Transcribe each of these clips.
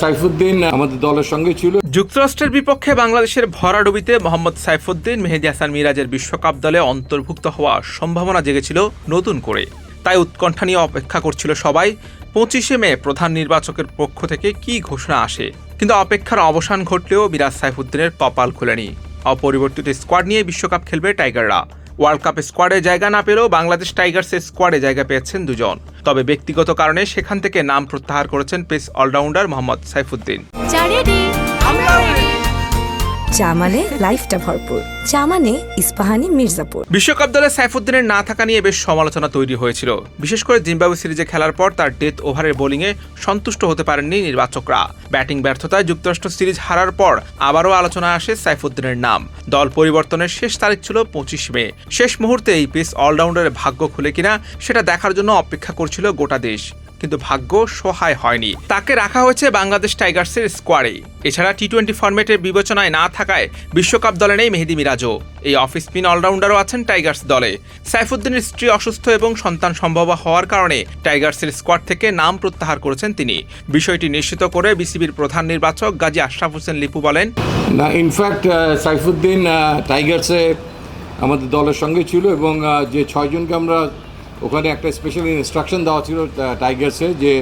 সাইফুদ্দিন আমাদের দলের সঙ্গে ছিল। যুক্তরাষ্ট্রের বিপক্ষে বাংলাদেশের ভরাডুবিতে মোহাম্মদ সাইফুদ্দিন, মেহেদি হাসান মিরাজের বিশ্বকাপ দলে অন্তর্ভুক্ত হওয়ার সম্ভাবনা জেগেছিল নতুন করে। তাই উৎকণ্ঠা নিয়ে অপেক্ষা করছিল সবাই। পঁচিশে মে প্রধান নির্বাচকের পক্ষ থেকে কি ঘোষণা আসে? কিন্তু অপেক্ষার অবসান ঘটলেও মিরাজ সাইফুদ্দিনের কপাল খুলেনি। অপরিবর্তিত স্কোয়াড নিয়ে বিশ্বকাপ খেলবে টাইগাররা। ওয়ার্ল্ড কাপ স্কোয়াডে জায়গা না পেলেও বাংলাদেশ টাইগার্সের স্কোয়াডে জায়গা পেয়েছেন দুজন। তবে ব্যক্তিগত কারণে সেখান থেকে নাম প্রত্যাহার করেছেন পেস অলরাউন্ডার মোহাম্মদ সাইফুদ্দিন। চা মানে লাইফটা ভরপুর। চা মানে ইস্পাহানি মির্জাপুর। বিশ্বকাপ দলে সাইফুদ্দিনের না থাকা নিয়ে বেশ সমালোচনা তৈরি হয়েছিল। বিশেষ করে জিম্বাবু সিরিজে খেলার পর তার ডেথ ওভারের বোলিংয়ে সন্তুষ্ট হতে পারেননি নির্বাচকরা। ব্যাটিং ব্যর্থতায় যুক্তরাষ্ট্র সিরিজ হারার পর আবারও আলোচনা আসে সাইফুদ্দিনের নাম। দল পরিবর্তনের শেষ তারিখ ছিল পঁচিশ মে। শেষ মুহূর্তে এই পেস অলরাউন্ডারের ভাগ্য খুলে কিনা, সেটা দেখার জন্য অপেক্ষা করছিল গোটা দেশ। কিন্তু ভাগ্য সহায় হয়নি। তাকে রাখা হয়েছে বাংলাদেশ টাইগার্সের স্কোয়াডে। এছাড়া টি টোয়েন্টি ফরম্যাটের বিবেচনায় না থাকায় বিশ্বকাপ দলে নেই মেহেদি মিরাজও। এই অফ স্পিন অলরাউন্ডারও আছেন টাইগার্স দলে। সাইফুদ্দিনের স্ত্রী অসুস্থ এবং সন্তান সম্ভব হওয়ার কারণে টাইগার্সের স্কোয়াড থেকে নাম প্রত্যাহার করেছেন তিনি। বিষয়টি নিশ্চিত করে বিসিবির প্রধান নির্বাচক গাজী আশরাফ হোসেন লিপু বলেন, না ইনফ্যাক্ট সাইফুদ্দিন টাইগার্সে আমাদের দলের সঙ্গে ছিল এবং যে ছয়জনকে আমরা ওখানে একটা স্পেশাল ইনস্ট্রাকশন দেওয়া ছিল টাইগার্সে যে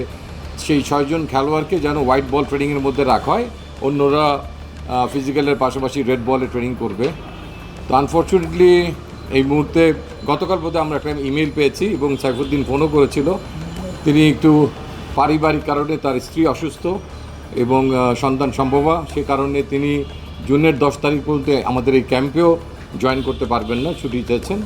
সেই ছয়জন খেলোয়াড়কে যেন হোয়াইট বল ট্রেনিংয়ের মধ্যে রাখা হয়। অন্যরা ফিজিক্যালের পাশাপাশি রেড বলে ট্রেনিং করবে। তো আনফর্চুনেটলি এই মুহূর্তে গতকাল বোধহয় আমরা একটা ইমেল পেয়েছি এবং সাইফুদ্দিন ফোনও করেছিল। তিনি একটু পারিবারিক কারণে তার স্ত্রী অসুস্থ এবং সন্তান সম্ভবা। সে কারণে তিনি জুনের দশ তারিখ পর্যন্ত আমাদের এই ক্যাম্পেও জয়েন করতে পারবেন না, ছুটি চেয়েছেন।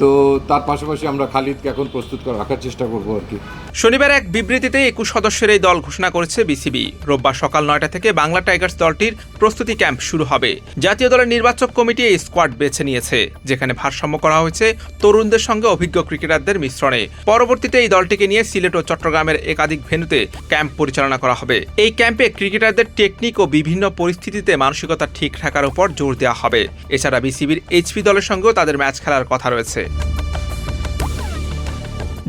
তো তার পাশাপাশি আমরা খালিদকে এখন প্রস্তুত করে রাখার চেষ্টা করব আর কি। শনিবার এক বিবৃতিতে একুশ সদস্যের এই দল ঘোষণা করেছে বিসিবি। রোববার সকাল নয়টা থেকে বাংলা টাইগার্স দলটির প্রস্তুতি ক্যাম্প শুরু হবে। জাতীয় দলের নির্বাচক কমিটি এই স্কোয়াড বেছে নিয়েছে, যেখানে ভারসাম্য করা হয়েছে তরুণদের সঙ্গে অভিজ্ঞ ক্রিকেটারদের মিশ্রণে। পরবর্তীতে এই দলটিকে নিয়ে সিলেট ও চট্টগ্রামের একাধিক ভেন্যুতে ক্যাম্প পরিচালনা করা হবে। এই ক্যাম্পে ক্রিকেটারদের টেকনিক ও বিভিন্ন পরিস্থিতিতে মানসিকতা ঠিক রাখার উপর জোর দেওয়া হবে। এছাড়া বিসিবির এইচপি দলের সঙ্গেও তাদের ম্যাচ খেলার কথা রয়েছে।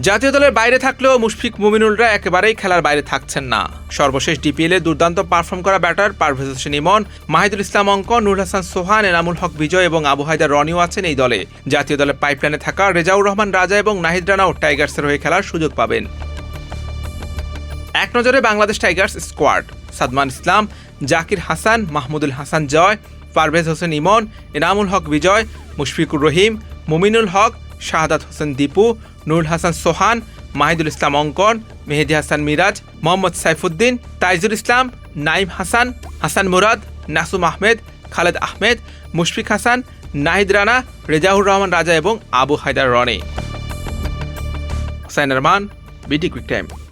জাতীয় দলের বাইরে থাকলেও মুশফিক মুমিনুলরা একেবারেই খেলার বাইরে থাকছেন না। সর্বশেষ ডিপিএলে দুর্দান্ত পারফর্ম করা ব্যাটার পারভেজ হোসেন ইমন, মাহিদুল ইসলাম অঙ্ক, নুর হাসান সোহান এনামুল হক বিজয় এবং আবু হায়দার রনিও আছেন এই দলে। জাতীয় দলের পাইপলাইনে থাকা রেজাউর রহমান রাজা এবং নাহিদ রানাও টাইগার্সের হয়ে খেলার সুযোগ পাবেন। এক নজরে বাংলাদেশ টাইগার্স স্কোয়াড সাদমান ইসলাম, জাকির হাসান, মাহমুদুল হাসান জয়, পারভেজ হোসেন ইমন, এনামুল হক বিজয়, মুশফিকুর রহিম, মুমিনুল হক, শাহাদাত হোসেন দীপু নুরুল হাসান সোহান, মাহিদুল ইসলাম অঙ্কন, মেহেদি হাসান মিরাজ, মোহাম্মদ সাইফুদ্দিন, তাইজুল ইসলাম নাইম হাসান হাসান মুরাদ, নাসুম আহমেদ, খালেদ আহমেদ, মুশফিক হাসান, নাহিদ রানা, রেজাউর রহমান রাজা এবং আবু হায়দার রনি। হুসাইন রহমান বিটি কুইক টাইম।